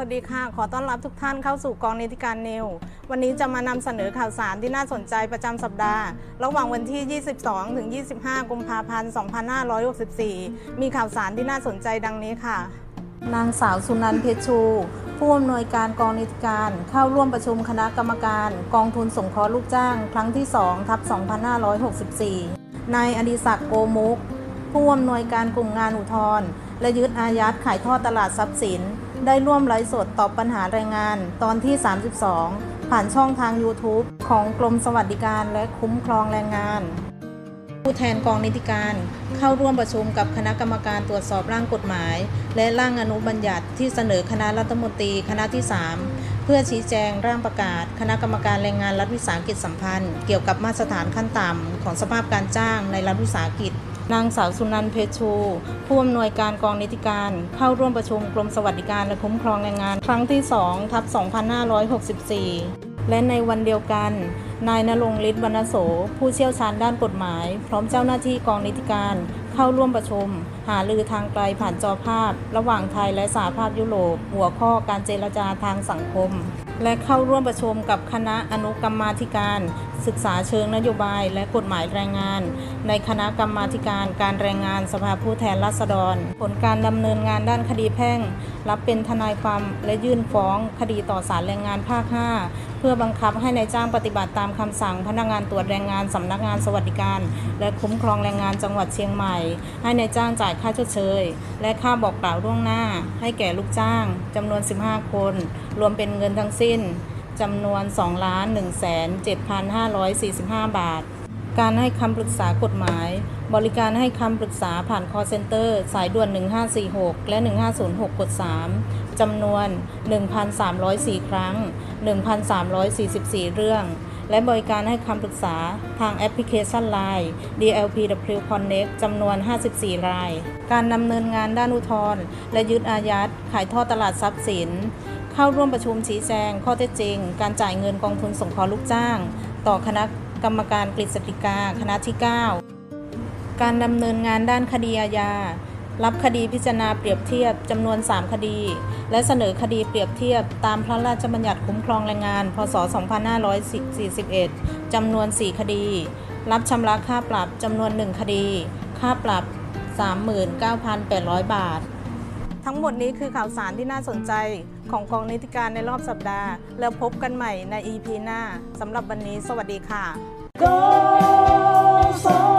สวัสดีค่ะ ขอต้อนรับทุกท่านเข้าสู่กองนิติการนิว วันนี้จะมานำเสนอข่าวสารที่น่าสนใจประจำสัปดาห์ ระหว่างวันที่ 22 ถึง 25 กุมภาพันธ์ 2564 มีข่าวสารที่น่าสนใจดังนี้ค่ะ นางสาวสุนันท์เพชรชู ผู้อำนวยการกองนิติการเข้าร่วมประชุมคณะกรรมการ กองทุนสงเคราะห์ลูกจ้าง ครั้งที่2ทับ2564 นายอดิศักดิ์โกมุก ผู้อำนวยการกลุ่มงานอุทธรณ์และยึดอายัดขายทอดตลาดทรัพย์สิน ได้ร่วมไลฟ์สดตอบปัญหาแรงงานตอนที่ 32 ผ่านช่องทาง YouTube ของกรมสวัสดิการและคุ้มครองแรงงาน ผู้แทนกองนิติการ เข้าร่วมประชุมกับคณะกรรมการตรวจสอบร่างกฎหมาย และร่างอนุบัญญัติที่เสนอคณะรัฐมนตรีคณะที่ 3 เพื่อชี้แจงร่างประกาศ คณะกรรมการแรงงานรัฐวิสาหกิจสัมพันธ์ เกี่ยวกับมาตรฐานขั้นต่ำของสภาพการจ้างในรัฐวิสาหกิจ นางสาวสุนันเพชชู ผู้อำนวยการกองนิติการ เข้าร่วมประชุมกรมสวัสดิการและคุ้มครองแรงงาน ครั้งที่2ทับ2564 และในวันเดียวกัน นายนรงค์ฤทธิ์วรรณโส ผู้เชี่ยวชาญด้านกฎหมาย พร้อมเจ้าหน้าที่กองนิติการ เข้าร่วมประชุม หารือทางไกลผ่านจอภาพ ระหว่างไทยและสหภาพยุโรป หัวข้อการเจรจาทางสังคม และเข้าร่วมประชุมกับคณะอนุกรรมาธิการ ศึกษาเชิงนโยบายและกฎหมายแรงงาน ในคณะกรรมาธิการการแรงงานสภาผู้แทนราษฎร ผลการดำเนินงานด้านคดีแพ่ง รับเป็นทนายความและยื่นฟ้องคดีต่อศาลแรงงานภาค 5 เพื่อบังคับให้ในายจ้างปฏิบัติตามคำสั่งพนักงานตรวจแรงงานสำนักงานสวัสดิการ และคุ้มครองแรงงานจังหวัดเชียงใหม่ให้ในายจ้างจ่ายค่าชดเชย และค่าบอกกล่าวล่วงหน้า ให้แก่ลูกจ้างจำนวน 15 คน รวมเป็นเงินทั้งสิ้นจำนวน2 1 7 5 4 5 บาท การให้คำปรึกษากฎหมาย บริการให้คำปรึกษาผ่าน call center สายด่วน 1546 และ 1506 กด 3จำนวน 1,304 ครั้ง 1,344 เรื่อง และบริการให้คำปรึกษาทางแอปพลิเคชัน Line DLPW Connect จำนวน 54 ราย การดำเนินงานด้านอุทธรณ์และยึดอายัดขายทอดตลาดทรัพย์สิน เข้าร่วมประชุมชี้แจง ข้อเท็จจริง การจ่ายเงินกองทุนสงเคราะห์ลูกจ้าง ต่อคณะกรรมการกฤษฎีกาคณะที่ 9 การดำเนินงานด้านคดีอาญา รับคดีพิจารณาเปรียบเทียบจำนวน 3 คดี และเสนอคดีเปรียบเทียบตามพระราชบัญญัติคุ้มครองแรงงาน พศ 2541 จำนวน 4 คดี รับชำระค่าปรับจำนวน 1 คดี ค่าปรับ 39,800 บาท ทั้งหมดนี้คือข่าวสารที่น่าสนใจของกองนิติการในรอบสัปดาห์ แล้วพบกันใหม่ใน EP หน้าสำหรับวันนี้ สวัสดีค่ะ Go, so